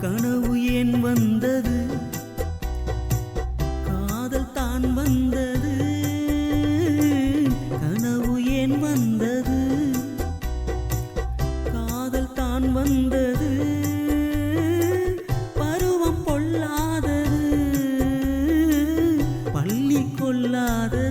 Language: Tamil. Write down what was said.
கனவு ஏன் வந்தது? காதல் தான் வந்தது. கனவு ஏன் வந்தது? காதல் தான் வந்தது. பருவம் பொல்லாதது. பள்ளி கொள்ளாதது